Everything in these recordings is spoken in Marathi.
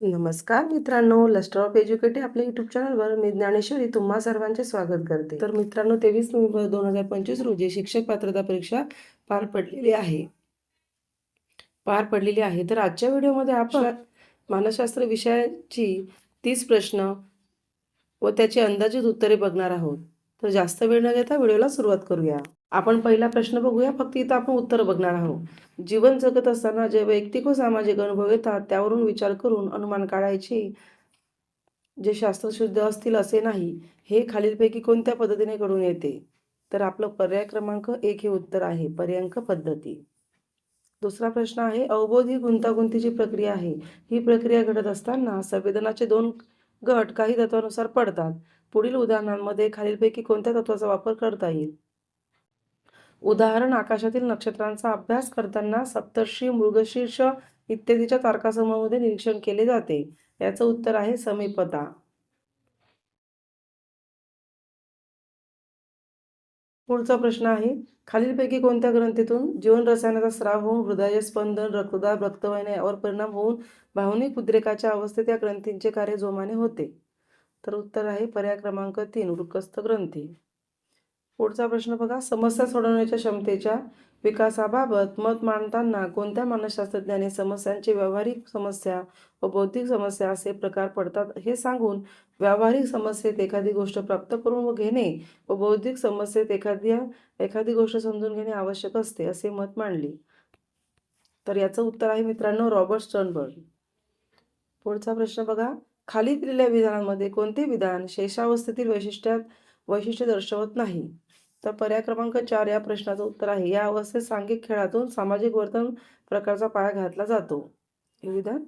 नमस्कार मित्रांनो लस्टर ऑफ एज्युकेटिव्ह आपल्या युट्यूब चॅनलवर मी ज्ञानेश्वरी तुम्हा सर्वांचे स्वागत करते. तर मित्रांनो तेवीस नोव्हेंबर दोन हजार पंचवीस रोजी शिक्षक पात्रता परीक्षा पार पडलेली आहे. पार पडलेली आहे. तर आजच्या व्हिडिओमध्ये आपण मानसशास्त्र विषयाची तीस प्रश्न व त्याची अंदाजित उत्तरे बघणार आहोत. तर जास्त वेळ न घेता व्हिडिओला सुरुवात करूया. आपण पहिला प्रश्न बघूया फक्त इथं आपण उत्तर बघणार आहोत. जीवन जगत असताना जे वैयक्तिक व सामाजिक अनुभव येतात त्यावरून विचार करून अनुमान काढायचे. जे शास्त्रशुद्ध असतील असे नाही हे खालीलपैकी कोणत्या पद्धतीने घडून येते? तर आपलं पर्याय क्रमांक एक हे उत्तर आहे पर्यांक पद्धती. दुसरा प्रश्न आहे अवबोध ही गुंतागुंतीची प्रक्रिया आहे. ही प्रक्रिया घडत असताना संवेदनाचे दोन गट काही तत्वानुसार पडतात. पुढील उदाहरणांमध्ये खालीलपैकी कोणत्या तत्वाचा वापर करता येईल? उदाहरण आकाशातील नक्षत्रांचा अभ्यास करताना सप्तर्षी मृगशीर्ष इत्यादीच्या तारकासमूहामध्ये निरीक्षण केले जाते. याचं उत्तर आहे समीपता. पुढचा प्रश्न आहे खालीलपैकी कोणत्या ग्रंथीतून जीवन रसायनाचा स्राव होऊन हृदय स्पंदन रक्तदाब रक्तवाहिन्या यावर परिणाम होऊन भावनिक उद्रेकाच्या अवस्थेत या ग्रंथींचे कार्य जोमाने होते? तर उत्तर आहे पर्याय क्रमांक तीन वृक्कस्थ ग्रंथी. पुढचा प्रश्न बघा. समस्या सोडवण्याच्या क्षमतेच्या विकासाबाबत मत मांडताना कोणत्या मानसशास्त्रज्ञाने समस्यांचे व्यावहारिक समस्या व बौद्धिक समस्या असे प्रकार पडतात हे सांगून व्यावहारिक समस्येत एखादी गोष्ट प्राप्त करून व घेणे व बौद्धिक समस्येत एखाद्या एखादी गोष्ट समजून घेणे आवश्यक असते असे मत मांडले. तर याचं उत्तर आहे मित्रांनो रॉबर्ट स्टर्नबर्ग. पुढचा प्रश्न बघा. खाली दिलेल्या विधानांमध्ये कोणते विधान शेषावस्थेतील वैशिष्ट्यात वैशिष्ट्य दर्शवत नाही? तर पर्याय क्रमांक चार या प्रश्नाचं उत्तर आहे. या अवस्थेत सांघिक खेळातून सामाजिक वर्तन प्रकारचा पाया घातला जातो. हे विधान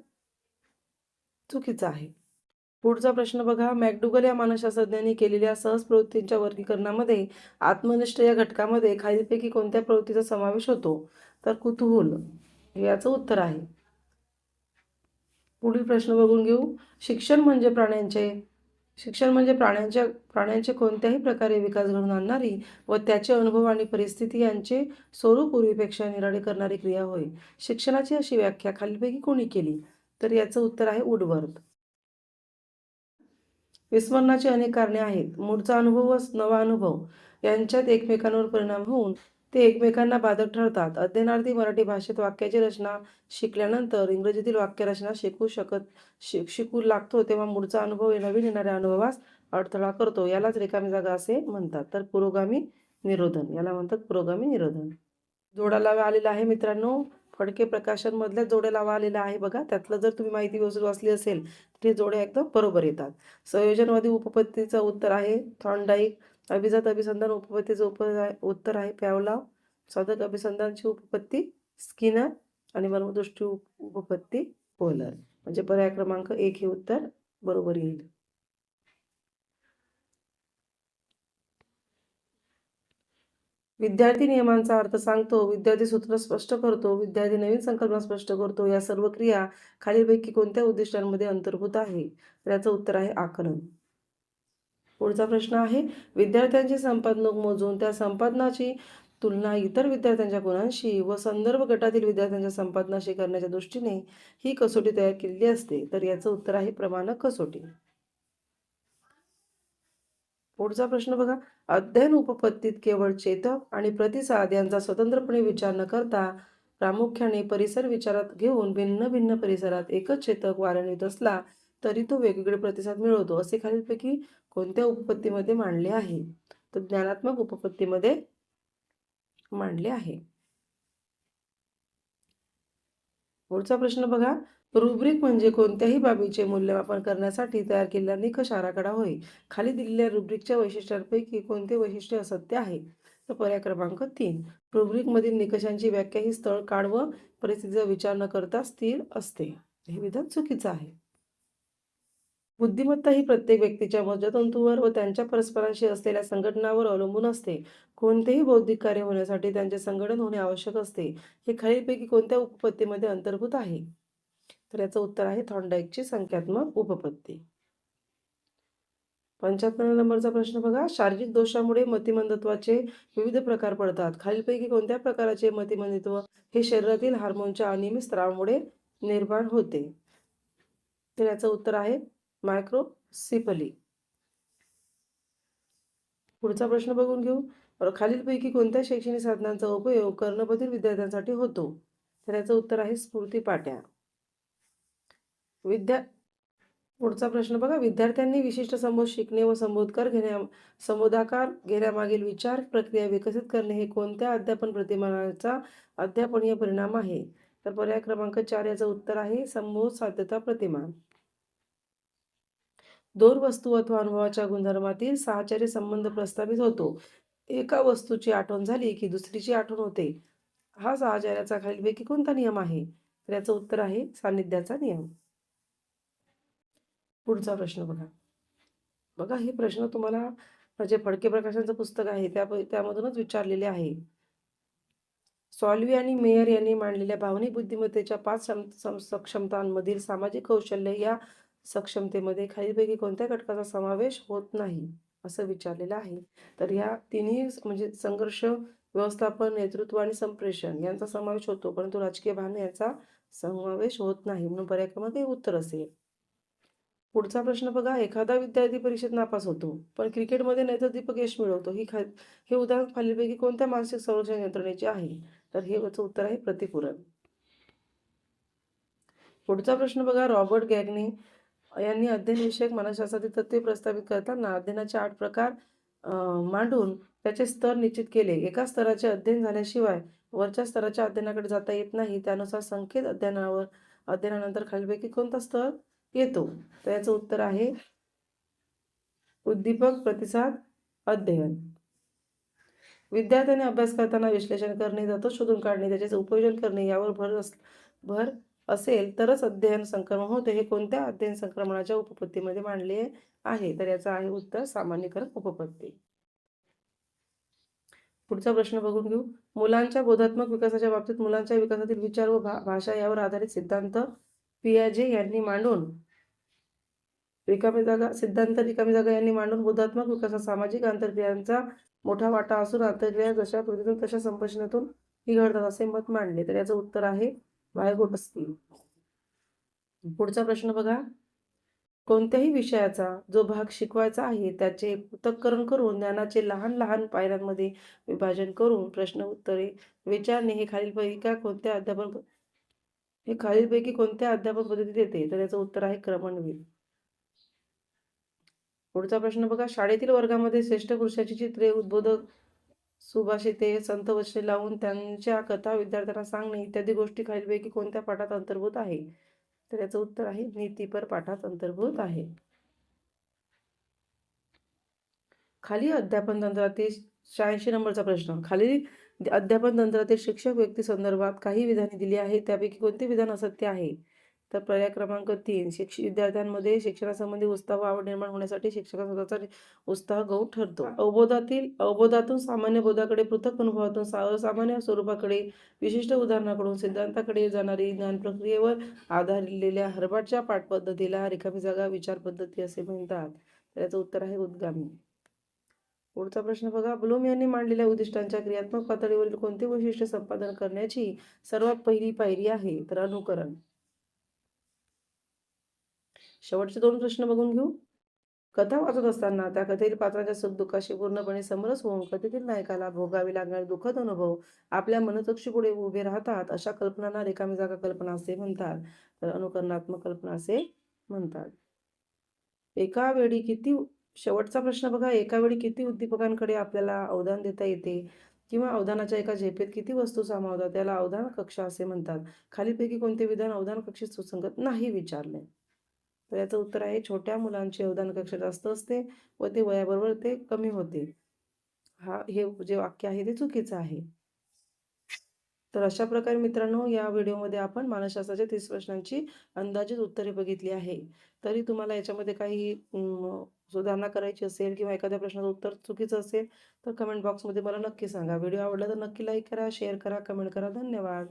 चुकीचं आहे. पुढचा प्रश्न बघा. मॅकडुगल या मानसशास्त्रज्ञांनी केलेल्या सहज प्रवृत्तींच्या वर्गीकरणामध्ये आत्मनिष्ठ या घटकामध्ये खालीलपैकी कोणत्या प्रवृत्तीचा समावेश होतो? तर कुतूहल याचं उत्तर आहे. पुढील प्रश्न बघून घेऊ. शिक्षण म्हणजे प्राण्यांचे शिक्षण म्हणजे प्राण्यांच्या प्राण्यांचे कोणत्याही प्रकारे विकास घडवून आणणारी व त्याचे अनुभव आणि परिस्थिती यांचे स्वरूप पूर्वीपेक्षा निराळे करणारी क्रिया होय. शिक्षणाची अशी व्याख्या खालीपैकी कोणी केली? तर याचं उत्तर आहे उडवर्थ विस्मरणाची अनेक कारणे आहेत. मूळचा अनुभव व नवा अनुभव यांच्यात एकमेकांवर परिणाम होऊन ते एकमेकांना बाधक ठरतात. अध्ययनार्थी मराठी भाषेत वाक्याची रचना शिकल्यानंतर इंग्रजीतील वाक्यरचना शिकू शकत शिक शिकू लागतो तेव्हा मूळचा अनुभव हे नवीन येणाऱ्या अनुभवास अडथळा करतो. यालाच रिकामी जागा असे म्हणतात. तर पुरोगामी निरोधन. याला म्हणतात पुरोगामी निरोधन. जोडा लावा आलेला आहे मित्रांनो. फडके प्रकाशनमधल्या जोड्या लावा आलेला आहे बघा. त्यातलं जर तुम्ही माहिती व्यवस्थित वाचली असेल तर हे जोड्या एकदम बरोबर येतात. संयोजनवादी उपपत्तीचं उत्तर आहे. थॉर्नडाईक अभिजात अभिसंधान उपपत्तीचं उप उत्तर आहे प्यावलाव. साधक अभिसंधानची उपपत्ती स्किनर आणि मर्मदृष्टी उपपत्ती पोलर. म्हणजे पर्याय क्रमांक एक हे उत्तर बरोबर येईल. विद्यार्थी नियमांचा अर्थ सांगतो विद्यार्थी सूत्र स्पष्ट करतो विद्यार्थी नवीन संकल्पना स्पष्ट करतो. या सर्व क्रिया खालीलपैकी कोणत्या उद्दिष्टांमध्ये अंतर्भूत आहे? याचं उत्तर आहे आकलन. पुढचा प्रश्न आहे विद्यार्थ्यांची संपादनक मोजून त्या संपादनाची तुलना इतर विद्यार्थ्यांच्या गुणांशी व संदर्भ गटातील विद्यार्थ्यांच्या संपादनाशी करण्याच्या दृष्टीने ही कसोटी तयार केलेली असते. तर याचं उत्तर आहे प्रमाणक कसोटी. पुढचा प्रश्न बघा. अध्ययन उपपत्तीत केवळ चेतक आणि प्रतिसाद यांचा स्वतंत्रपणे विचार न करता प्रामुख्याने परिसर विचारात घेऊन भिन्न भिन्न परिसरात एकच चेतक वारंवित असला तरी तो वेगवेगळे प्रतिसाद मिळवतो. असे खालीलपैकी कोणत्या उपपत्तीमध्ये मांडले आहे? तर ज्ञानात्मक उपपत्तीमध्ये मांडले आहे. पुढचा प्रश्न बघा. रुब्रिक म्हणजे कोणत्याही बाबीचे मूल्यमापन करण्यासाठी तयार केलेला निकष आराखडा होय. खाली दिलेल्या रुब्रिकच्या वैशिष्ट्यांपैकी कोणते वैशिष्ट्य असत्य आहे? तर पर्याय क्रमांक तीन. रुब्रिकमधील निकषांची व्याख्या ही स्थळ काढ व परिस्थितीचा विचार न करता स्थिर असते. हे विधान चुकीचं आहे. बुद्धिमत्ता ही प्रत्येक व्यक्तीच्या मज्जातंतूवर व त्यांच्या परस्परांशी असलेल्या संघटनावर अवलंबून असते. कोणतेही बौद्धिक कार्य होण्यासाठी त्यांचे संघटन होणे आवश्यक असते. हे खालीलपैकी कोणत्या उपपत्तीमध्ये अंतर्भूत आहे? तर याचं उत्तर आहे थॉन्डाईकची संख्यात्मक उपपत्ती. पंच्याहत्तर नंबरचा प्रश्न बघा. शारीरिक दोषामुळे मतिमंदत्वाचे विविध प्रकार पडतात. खालीलपैकी कोणत्या प्रकाराचे मतिमंदित्व हे शरीरातील हार्मोनच्या अनियमित स्त्रावामुळे निर्माण होते? तर याचं उत्तर आहे मायक्रोसिपली पुढचा प्रश्न बघून घेऊ. बरं, खालीलपैकी कोणत्या शैक्षणिक साधनांचा उपयोग कर्णबधीर विद्यार्थ्यांसाठी होतो? तर याचं उत्तर आहे स्फूर्ती पाट्या. विद्या पुढचा प्रश्न बघा. विद्यार्थ्यांनी विशिष्ट संबोध शिकणे व संबोधकार घेण्या संबोधाकार घेण्यामागील विचार प्रक्रिया विकसित करणे हे कोणत्या अध्यापन प्रतिमानाचा अध्यापनीय परिणाम आहे? तर पर्याय क्रमांक चार याचं उत्तर आहे संबोध साध्यता प्रतिमान दोन वस्तू अथवा अनुभवाच्या गुणधर्मातील साहचर्य संबंध प्रस्थापित होतो. एका वस्तूची आठवण झाली की दुसरीची आठवण होते. हा साहचर्याचा खालीलपैकी कोणता नियम आहे? तर याचं उत्तर आहे सान्निध्याचा नियम. पुढचा प्रश्न बघा. बघा हे प्रश्न तुम्हाला जे फडके प्रकाशांचं पुस्तक आहे. त्या त्यामधूनच विचारलेले आहे. सॉल्वी आणि मेयर यांनी मांडलेल्या भावनिक बुद्धिमत्तेच्या पाच क्षमतांमधील सामाजिक कौशल्य या सक्षमतेमध्ये खालीलपैकी कोणत्या घटकाचा समावेश होत नाही असं विचारलेलं आहे. तर या तिन्ही म्हणजे संघर्ष व्यवस्थापन नेतृत्व आणि संप्रेषण यांचा समावेश होतो परंतु राजकीय भावना याचा समावेश होत नाही म्हणून पर्याय क्रमांक हे उत्तर असेल. पुढचा प्रश्न बघा एखादा विद्यार्थी परीक्षेत नापास होतो पण क्रिकेटमध्ये नैसर्गिक यश मिळवतो. ही खा हे उदाहरण खालीलपैकी कोणत्या मानसिक संरक्षण यंत्रणेचे आहे? तर हे याचं उत्तर आहे प्रतिपूरण पुढचा प्रश्न बघा रॉबर्ट गॅगने यांनी अध्ययनविषयक मानसशास्त्रातील तत्त्वे प्रस्तावित करताना अध्ययनाचे आठ प्रकार मांडून त्याचे स्तर निश्चित केले. एका स्तराचे अध्ययन झाल्याशिवाय वरच्या स्तराच्या अध्ययनाकडे जाता येत नाही. त्यानुसार संकेत अध्ययनावर अध्ययनानंतर खालीलपैकी कोणता स्तर येतो? तर याचं उत्तर आहे उद्दीपक प्रतिसाद अध्ययन. विद्यार्थ्याने अभ्यास करताना विश्लेषण करणे तत्व शोधून काढणे त्याचे उपयोजन करणे यावर भर अस भर असेल तरच अध्ययन संक्रमण होते हे कोणत्या अध्ययन संक्रमणाच्या उपपत्तीमध्ये मांडले आहे? तर याचं आहे उत्तर सामान्यकरण उपपत्ती. पुढचा प्रश्न बघून घेऊ. मुलांच्या बोधात्मक विकासाच्या बाबतीत मुलांच्या विकासातील विचार व भा- भाषा यावर आधारित सिद्धांत पियाजे यांनी मांडून रिकामी जागा सिद्धांत रिकामी जागा यांनी मांडून बोधात्मक विकासात सामाजिक आंतरक्रियांचा मोठा वाटा असून आंतरक्रिया जशा कृतीतून तशा संभाषणातून घडतात असे मत मांडले. तर याचं उत्तर आहे वायगोटस्की पुढचा प्रश्न बघा. कोणत्याही विषयाचा जो भाग शिकवायचा आहे त्याचे पृथक्करण करून ज्ञानाचे लहान लहान पायऱ्यांमध्ये विभाजन करून प्रश्न उत्तरे विचारणे हे खालीलपैकी का कोणत्या अध्यापन हे खालीलपैकी कोणत्या अध्यापन पद्धती देते तर याचं उत्तर आहे क्रमणवीर पुढचा प्रश्न बघा. शाळेतील वर्गामध्ये श्रेष्ठ पुरुषाची चित्रे उद्बोधक सुभाषिते संत वचने लावून त्यांच्या कथा विद्यार्थ्यांना सांगणे इत्यादी गोष्टी खालीलपैकी कोणत्या पाठात अंतर्भूत आहे? तर याचं उत्तर आहे नीतीपर पाठात अंतर्भूत आहे. खाली अध्यापन तंत्रातील शहाऐंशी नंबरचा प्रश्न. खाली अध्यापन तंत्रातील शिक्षक व्यक्ती संदर्भात काही विधाने दिली आहेत त्यापैकी कोणते विधान असत्य आहे? तर पर्याय क्रमांक तीन शिक्ष विद्यार्थ्यांमध्ये शिक्षणासंबंधी उत्साह व आवड निर्माण होण्यासाठी शिक्षकाचा स्वतःचा उत्साह गौण ठरतो. अवबोधातील अवबोधातून सामान्य बोधाकडे पृथक अनुभवातून सा- असामान्य स्वरूपाकडे विशिष्ट उदाहरणाकडून सिद्धांताकडे जाणारी ज्ञान प्रक्रियेवर आधारलेल्या हरबाटच्या पाठपद्धतीला रिकामी जागा विचार पद्धती असे म्हणतात. तर याचं उत्तर आहे उद्गामी. पुढचा प्रश्न बघा. ब्लूम यांनी मांडलेल्या उद्दिष्टांच्या क्रियात्मक पातळीवरील कोणते वैशिष्ट्य संपादन करण्याची सर्वात पहिली पायरी आहे? तर अनुकरण. शेवटचे दोन प्रश्न बघून घेऊ. कथा वाचत असताना त्या कथेतील पात्रांच्या सुखदुःखाशी पूर्णपणे समरस होऊन कथेतील नायकाला भोगावे लागणारे दुःखद अनुभव आपल्या मनचक्षीपुढे उभे राहतात अशा कल्पनांना रिकामी जागा कल्पना असे म्हणतात. तर अनुकरणात्मक कल्पना असे म्हणतात. एका वेळी किती शेवटचा प्रश्न बघा. एका वेळी किती उद्दीपकांकडे आपल्याला अवधान देता येते? किंवा अवधानाच्या एका झेपेत किती वस्तू सामावतात? त्याला अवधान कक्षा असे म्हणतात. खालीपैकी कोणते विधान अवधान कक्षेत सुसंगत नाही विचारले? तर याचं उत्तर आहे छोट्या मुलांचे अवधान कक्षा जास्त असते व ते वयाबरोबर ते कमी होते. हा हे जे वाक्य आहे ते चुकीचं आहे. तर अशा प्रकारे मित्रांनो या व्हिडिओमध्ये आपण मानसशास्त्राच्या तीस प्रश्नांची अंदाजित उत्तरे बघितली आहे. तरी तुम्हाला याच्यामध्ये काही सुधारणा करायची असेल किंवा एखाद्या प्रश्नाचं उत्तर चुकीचं असेल तर कमेंट बॉक्समध्ये मला नक्की सांगा. व्हिडिओ आवडला तर नक्की लाईक करा शेअर करा कमेंट करा. धन्यवाद.